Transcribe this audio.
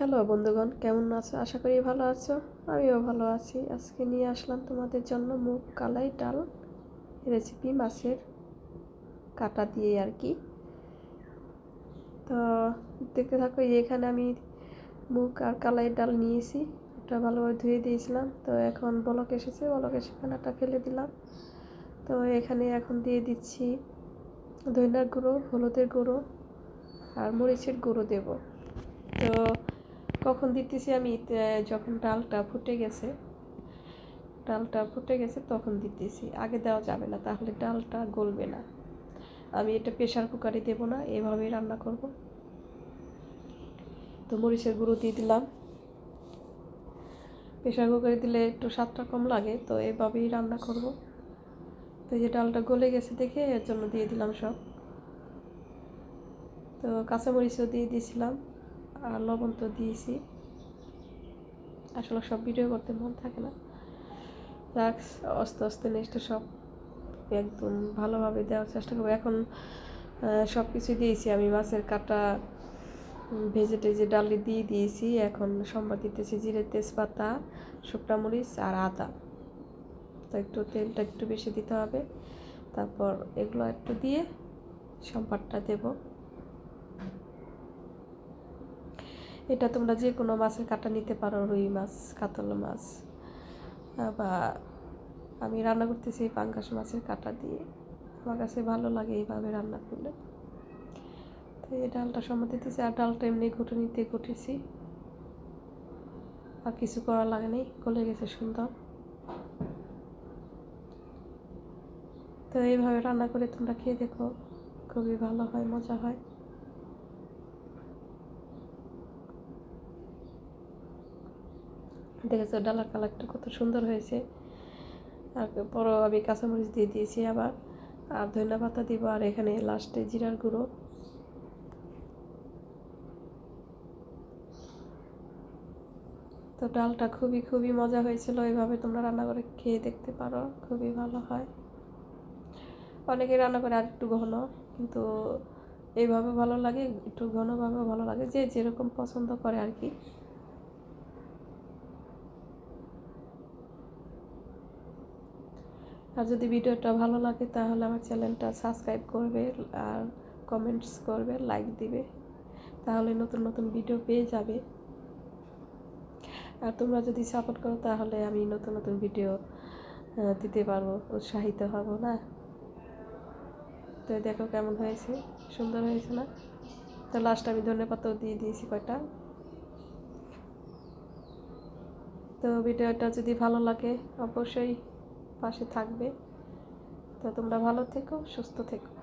Hello বন্ধুগণ, কেমন আছো? আশা করি ভালো আছো। আমিও ভালো আছি। আজকে নিয়ে আসলাম তোমাদের জন্য মুগ কালাই ডাল রেসিপি মাছের কাটা দিয়ে আর কি। তো দেখতে থাকো এখানে আমি মুগ আর কালাই ডাল নিয়েছি। ওটা ভালোভাবে ধুয়ে দিয়েছিলাম। তো এখন বলক এসেছে, বলক এসে খানাটা ফেলে দিলাম। তো এখানে এখন দিয়ে দিচ্ছি ধনিয়ার গুঁড়ো, হলুদের গুঁড়ো আর মরিচের গুঁড়ো দেব। তো কখন দিতেছি আমি যখন ডালটা ফুটে গেছে, ডালটা ফুটে গেছে তখন দিতেছি। আগে দেওয়া যাবে না, তাহলে ডালটা গলবে না। আমি এটা প্রেশার কুকারে দেবো না, এভাবেই রান্না করব। তো মরিচের গুঁড়ো দিয়ে দিলাম। প্রেশার কুকারে দিলে একটু স্বাদটা কম লাগে, তো এভাবেই রান্না করব। তো এই যে ডালটা গলে গেছে দেখে এর জন্য দিয়ে দিলাম সব। তো কাঁচামরিচও দিয়ে দিয়েছিলাম। আর লবণ তো দিয়েছি। আসলে সব ভিডিও করতে মন থাকে না। রাখ আস্তে আস্তে নেক্সট সব একদম ভালোভাবে দেওয়ার চেষ্টা করব। এখন সব কিছু দিয়েছি। আমি মাছের কাটা ভেজে টেজে ডালি দিয়ে দিয়েছি। এখন সম্বার দিতেছি জিরে, তেজপাতা, শুকনা মরিচ আর আদা। তো একটু তেলটা একটু বেশি দিতে হবে। তারপর এগুলো একটু দিয়ে সম্বারটা দেবো। এটা তোমরা যে কোনো মাছের কাটা নিতে পারো, রুই মাছ, কাতল মাছ, বা আমি রান্না করতেছি পাঙ্গাস মাছের কাটা দিয়ে। আমার কাছে ভালো লাগে এইভাবে রান্না করলে। তো এই ডালটা সময় দিতেছি আর ডালটা এমনি ঘুটুনিতে ঘুটেছি। আর কিছু করা লাগে নেই, গলে গেছে সুন্দর। তো এইভাবে রান্না করে তোমরা খেয়ে দেখো, খুবই ভালো হয়, মজা হয়। দেখেছ ডালার কালারটা কত সুন্দর হয়েছে। আর পরও আমি কাঁচামরিচ দিয়ে দিয়েছি আবার, আর ধনিয়া পাতা দিব, আর এখানে লাস্টে জিরার গুঁড়ো। তো ডালটা খুবই খুবই মজা হয়েছিল এইভাবে তোমরা রান্না করে খেয়ে দেখতে পারো, খুবই ভালো হয়। অনেকে রান্না করে আর একটু ঘন, কিন্তু এইভাবে ভালো লাগে, একটু ঘনভাবে ভালো লাগে, যে যেরকম পছন্দ করে আর কি। আর যদি ভিডিওটা ভালো লাগে তাহলে আমার চ্যানেলটা সাবস্ক্রাইব করবে আর কমেন্টস করবে, লাইক দিবে। তাহলে নতুন নতুন ভিডিও পেয়ে যাবে। আর তোমরা যদি সাপোর্ট করো তাহলে আমি নতুন নতুন ভিডিও দিতে পারব, উৎসাহিত হব, না? তো দেখো কেমন হয়েছে, সুন্দর হয়েছে না? তো লাস্ট আমি ধনে পাতাও দিয়ে দিয়েছি কয়টা? তো ভিডিওটা যদি ভালো লাগে অবশ্যই পাশে থাকবে। তো তোমরা ভালো থেকো সুস্থ থেকো।